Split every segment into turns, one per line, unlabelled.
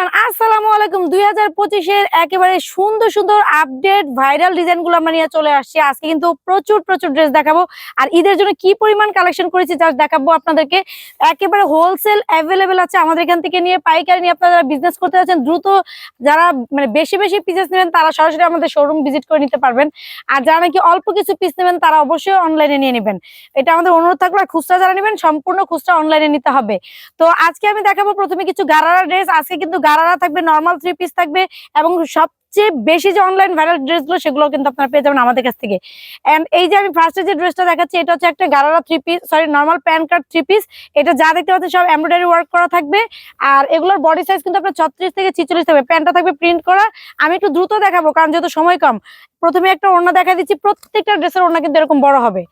Lütfen আসসালামু আলাইকুম। দুই হাজার পঁচিশের একেবারে সুন্দর সুন্দর আপডেট ভাইরাল ডিজাইনগুলো আমরা নিয়ে চলে আসছি। আজকে কিন্তু প্রচুর প্রচুর ড্রেস দেখাবো। আর ঈদের জন্য কি পরিমাণ কালেকশন করেছি যা দেখাবো আপনাদেরকে। একেবারে হোলসেল অ্যাভেলেবেল আছে আমাদের এখান থেকে নিয়ে। পাইকারি নিয়ে আপনারা বিজনেস করতে যাচ্ছেন, দ্রুত যারা মানে বেশি বেশি পিসেস নেবেন, তারা সরাসরি আমাদের শোরুম ভিজিট করে নিতে পারবেন। আর যারা নাকি অল্প কিছু পিস নেবেন, তারা অবশ্যই অনলাইনে নিয়ে নেবেন। এটা আমাদের অনুরোধ থাকল, আর খুচরা যারা নেবেন, সম্পূর্ণ খুচরা অনলাইনে নিতে হবে। তো আজকে আমি দেখাবো প্রথমে কিছু গারারা ড্রেস আজকে কিন্তু গারারা থাকবে নর্মাল থ্রি পিস থাকবে এবং সবচেয়ে বেশি যে অনলাইন ভাইরাল ড্রেসগুলো সেগুলো কিন্তু আপনারা পেয়ে যাবেন আমাদের কাছ থেকে। এন্ড এই যে আমি ফার্স্টে যে ড্রেসটা দেখাচ্ছি, এটা হচ্ছে একটা gharara three piece sorry normal pan card three piece এটা যা দেখতে পাচ্ছেন সব এমব্রয়ডারি ওয়ার্ক করা থাকবে। আর এগুলোর বডি সাইজ কিন্তু আপনার ছত্রিশ থেকে ছিচল্লিশ থাকবে প্যান্টটা থাকবে প্রিন্ট করা। আমি একটু দ্রুত দেখাবো, কারণ যেহেতু সময় কম, প্রথমে একটা ওড়না দেখা দিচ্ছি, প্রত্যেকটা ড্রেসের ওড়না কিন্তু এরকম বড় হবে।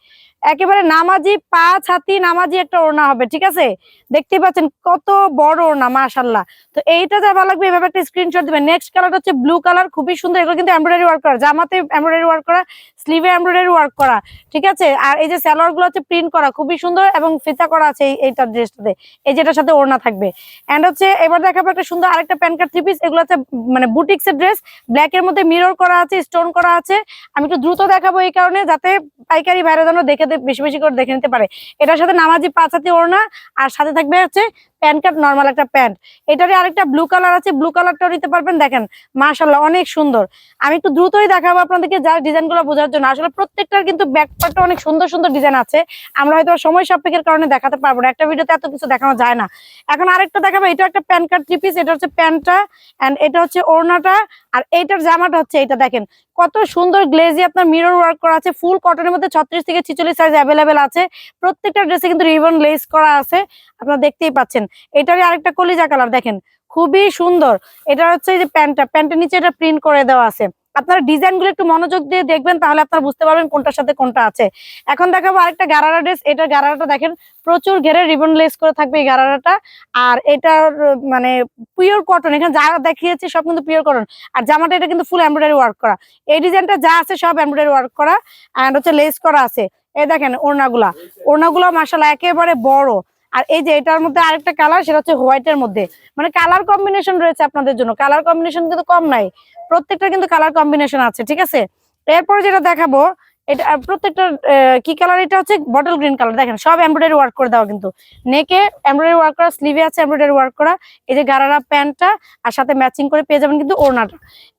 একেবারে নামাজি, পা ছাতি নামাজি একটা ওড়না হবে, ঠিক আছে? দেখতেই পাচ্ছেন কত বড় ওড়না মাশাল্লাহ তো এইটা যা ভালো লাগবে এভাবে একটা স্ক্রিনশট দিবেন। নেক্সট কালার হচ্ছে ব্লু কালার খুবই সুন্দর। এগুলো কিন্তু এমব্রয়ডারি ওয়ার্ক করা। জামাতে এমব্রয়ডারি ওয়ার্ক করা স্লিভে এমব্রয়ডারি ওয়ার্ক করা, ঠিক আছে? আর এই যে স্যালোয়ারগুলো হচ্ছে প্রিন্ট করা খুবই সুন্দর এবং ফিতা করা আছে এই- এইটার ড্রেসটাতে। এই যেটার সাথে ওড়না থাকবে। এন্ড হচ্ছে এবার দেখাবো একটা সুন্দর আরেকটা প্যান কার্ড থ্রি পিস এগুলো হচ্ছে মানে বুটিক্স এর ড্রেস ব্ল্যাক এর মধ্যে মিরর করা আছে স্টোন করা আছে। আমি একটু দ্রুত দেখাবো এই কারণে, যাতে পাইকারি বাইরে যেন দেখে বেশি বেশি করে দেখে নিতে পারে। এটার সাথে নামাজি পাঁচ হাতি ওড়না, আর সাথে থাকবে হচ্ছে প্যান্ট কার্ড, নর্মাল একটা প্যান্ট। এটারই আরেকটা ব্লু কালার আছে ব্লু কালারটাও নিতে পারবেন। দেখেন মাশাল্লাহ অনেক সুন্দর। আমি একটু দ্রুতই দেখাবো আপনাদেরকে যার ডিজাইনগুলো বোঝার জন্য। আসলে প্রত্যেকটার কিন্তু ব্যাকপার্টটা অনেক সুন্দর সুন্দর ডিজাইন আছে। আমরা হয়তো সময় সাপেক্ষের কারণে দেখাতে পারব না। একটা ভিডিওতে এত কিছু দেখানো যায় না। এখন আরেকটা দেখাবো এটা একটা প্যান কার্ড থ্রি পিস এটা হচ্ছে প্যান্টটা অ্যান্ড এটা হচ্ছে ওড়নাটা, আর এইটার জামাটা হচ্ছে এটা দেখেন কত সুন্দর গ্লেজি আপনার মিরর ওয়ার্ক করা আছে ফুল কটনের মধ্যে ছত্রিশ থেকে ছিচল্লিশ সাইজ অ্যাভেলেবেল আছে। প্রত্যেকটা ড্রেসে কিন্তু রিবন লেস করা আছে, আপনারা দেখতেই পাচ্ছেন। এটারই আরেকটা কলিজা কালার দেখেন, খুবই সুন্দর। এটা হচ্ছে যে প্যান্টটা, প্যান্টের নিচে এটা প্রিন্ট করে দেওয়া আছে। আপনারা ডিজাইনগুলো একটু মনোযোগ দিয়ে দেখবেন, তাহলে আপনারা বুঝতে পারবেন কোনটার সাথে কোনটা আছে। এখন দেখাবো আরেকটা গারারা ড্রেস এটা গারারাটা দেখেন, প্রচুর ঘেরে রিবন লেস করে থাকবে এই গারারাটা। আর এটার মানে পিওর কটন এখানে যা দেখিয়েছি সব কিন্তু পিওর কটন আর জামাটা, এটা কিন্তু ফুল এমব্রয়ডারি ওয়ার্ক করা। এই ডিজাইনটা যা আছে সব এমব্রয়ডারি ওয়ার্ক করা। এন্ড হচ্ছে লেস করা আছে। এই দেখেন, ওড়নাগুলা। ওড়নাগুলো মাসাল্লাহ একেবারে বড়। আর এই যে এটার মধ্যে আরেকটা কালার সেটা হচ্ছে হোয়াইটের মধ্যে। মানে কালার কম্বিনেশন রয়েছে আপনাদের জন্য। কালার কম্বিনেশন কিন্তু কম নাই। প্রত্যেকটা কিন্তু কালার কম্বিনেশন আছে, ঠিক আছে? এরপরে যেটা দেখাবো, এটা প্রত্যেকটা কি কালার এটা হচ্ছে বটল গ্রিন কালার দেখেন, সব এমব্রয়ডারি ওয়ার্ক করে দেওয়া কিন্তু। নেকে এমব্রয়ডারি ওয়ার্ক করা স্লিভে আছে এমব্রয়ডারি ওয়ার্ক করা। এই যে গারারা প্যান্টটা, আর সাথে ম্যাচিং করে পেয়ে যাবেন কিন্তু ওড়নাটা।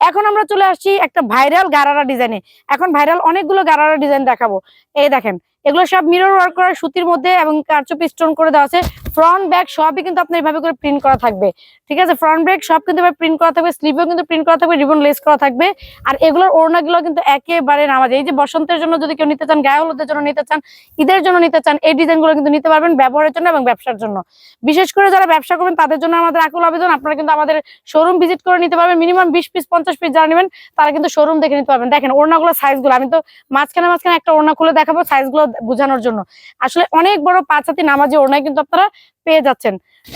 এখন আমরা চলে আসছি একটা ভাইরাল গারারা ডিজাইনে এখন ভাইরাল অনেকগুলো গারারা ডিজাইন দেখাবো। এই দেখেন এগুলো সব মিরর ওয়ার্ক করা সুতির মধ্যে এবং কারচুপি স্টোন করে দেওয়া আছে। ফ্রন্ট ব্যাক সবই কিন্তু আপনার এইভাবে করে প্রিন্ট করা থাকবে। ঠিক আছে? ফ্রন্ট ব্যাক সব কিন্তু প্রিন্ট করা থাকবে। স্লিভেও কিন্তু প্রিন্ট করা থাকবে রিবন লেস করা থাকবে। আর এগুলোর ওড়নাগুলো কিন্তু একেবারে নামাজ। এই যে বসন্তের জন্য যদি কেউ নিতে চান, গায়ে হলুদের জন্য নিতে চান, ঈদের জন্য নিতে চান, এই ডিজাইনগুলো কিন্তু নিতে পারবেন ব্যবহারের জন্য এবং ব্যবসার জন্য। বিশেষ করে যারা ব্যবসা করবেন, তাদের জন্য আমাদের আকুল আবেদন, আপনারা কিন্তু আমাদের শোরুম ভিজিট করে নিতে পারবেন। মিনিমাম বিশ পিস পঞ্চাশ পিস যারা নেবেন, তারা কিন্তু শোরুম দেখে নিতে পারবেন। দেখেন, ওড়নাগুলো সাইজগুলো আমি তো মাঝখানে মাঝখানে একটা ওড়না খুলে দেখাবো সাইজগুলো বোঝানোর জন্য। আসলে অনেক বড় পাঁচ হাতি নামাজি ওড়নায় কিন্তু আপনারা পেয়ে যাচ্ছেন।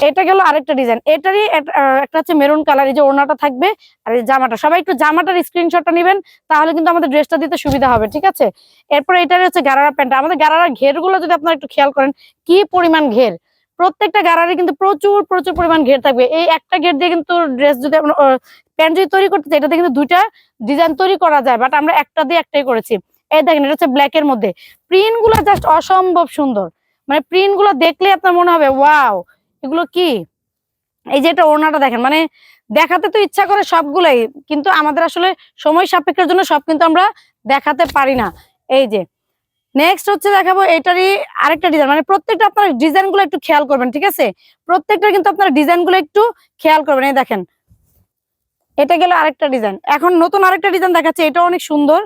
এটা গেল আরেকটা ডিজাইন এটারই একটা হচ্ছে মেরুন কালার এই যে ওড়নাটা থাকবে আর এই জামাটা। সবাই একটু জামাটার স্ক্রিনশটটা নেবেন, তাহলে কিন্তু আমাদের ড্রেসটা দিতে সুবিধা হবে, ঠিক আছে? এরপর এটারই হচ্ছে গারারা প্যান্ট আমাদের গারারা ঘেরগুলো যদি আপনারা একটু খেয়াল করেন, কি পরিমাণ ঘের? প্রত্যেকটা গারারে কিন্তু প্রচুর প্রচুর পরিমাণ ঘের থাকবে। এই একটা ঘের দিয়ে কিন্তু ড্রেস যদি প্যান্ট যদি তৈরি করতে চাই, এটাতে কিন্তু দুইটা ডিজাইন তৈরি করা যায় বাট আমরা একটা দিয়ে একটাই করেছি। এই দেখেন, এটা হচ্ছে ব্ল্যাক এর মধ্যে। প্রিন্টগুলো জাস্ট অসম্ভব সুন্দর। মানে প্রিন্টগুলো দেখলে আপনার মনে হবে, ওয়াও, এগুলো কি? এই যে এটা ওড়নাটা দেখেন মানে দেখাতে তো ইচ্ছা করে সবগুলাই, কিন্তু আমাদের আসলে সময় সাপেক্ষের জন্য সব কিন্তু আমরা দেখাতে পারি না। এই যে নেক্সট হচ্ছে দেখাবো এটারই আরেকটা ডিজাইন মানে প্রত্যেকটা আপনার ডিজাইনগুলো একটু খেয়াল করবেন, ঠিক আছে? প্রত্যেকটা কিন্তু আপনার ডিজাইনগুলো একটু খেয়াল করবেন, এই দেখেন। এটা গেল আরেকটা ডিজাইন এখন নতুন আরেকটা ডিজাইন দেখাচ্ছে এটা অনেক সুন্দর।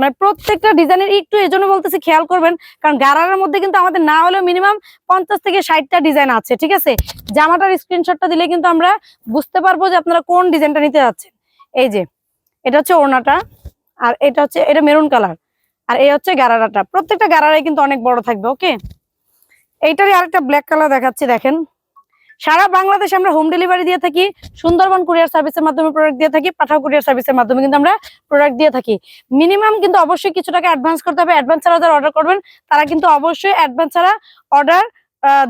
মানে প্রত্যেকটা ডিজাইনের একটু এই জন্য বলতেছি খেয়াল করবেন, কারণ গারারের মধ্যে কিন্তু আমাদের না হলেও মিনিমাম পঞ্চাশ থেকে ষাটটা ডিজাইন আছে, ঠিক আছে? জামাটার স্ক্রিনশটটা দিলে কিন্তু আমরা বুঝতে পারব যে আপনারা কোন ডিজাইনটা নিতে যাচ্ছেন। এই যে, এটা হচ্ছে ওড়নাটা আর এটা হচ্ছে, এটা মেরুন কালার আর এই হচ্ছে গারারাটা। প্রত্যেকটা গারারাই কিন্তু অনেক বড় থাকবে ওকে এইটারই আরেকটা ব্ল্যাক কালার দেখাচ্ছি, দেখেন। সারা বাংলাদেশে আমরা হোম ডেলিভারি দিয়ে থাকি, সুন্দরবন কুরিয়ার সার্ভিসের মাধ্যমে প্রোডাক্ট দিয়ে থাকি, পাঠাও কুরিয়ার সার্ভিসের মাধ্যমে কিন্তু আমরা প্রোডাক্ট দিয়ে থাকি। মিনিমাম কিন্তু অবশ্যই কিছু টাকা অ্যাডভান্স করতে হবে। অ্যাডভান্স ছাড়া যারা অর্ডার করবেন, তারা কিন্তু অবশ্যই অ্যাডভান্স ছাড়া অর্ডার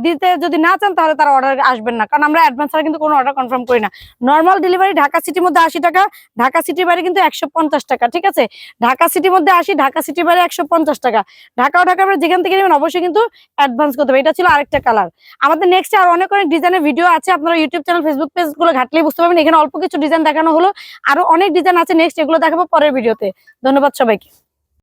দিতে যদি না চান তাহলে তারা অর্ডার আসবেন না। কারণ আমরা অ্যাডভান্স ছাড়া কিন্তু কোনো অর্ডার কনফার্ম করি না। নর্মাল ডেলিভারি ঢাকা সিটির মধ্যে আশি টাকা, ঢাকা সিটির বাইরে কিন্তু একশো পঞ্চাশ টাকা, ঠিক আছে? ঢাকা সিটির মধ্যে আসি ঢাকা সিটির বাইরে একশো পঞ্চাশ টাকা। ঢাকা ও ঢাকা আমরা যেখান থেকে নেবেন অবশ্যই কিন্তু অ্যাডভান্স করতে হবে। এটা ছিল আরেকটা কালার আমাদের নেক্সট আর অনেক অনেক ডিজাইনের ভিডিও আছে। আপনারা ইউটিউব চ্যানেল ফেসবুক পেজগুলো ঘাটলেই বুঝতে পারবেন। এখানে অল্প কিছু ডিজাইন দেখানো হলো। আরও অনেক ডিজাইন আছে। নেক্সট এগুলো দেখাবো পরের ভিডিওতে ধন্যবাদ সবাইকে।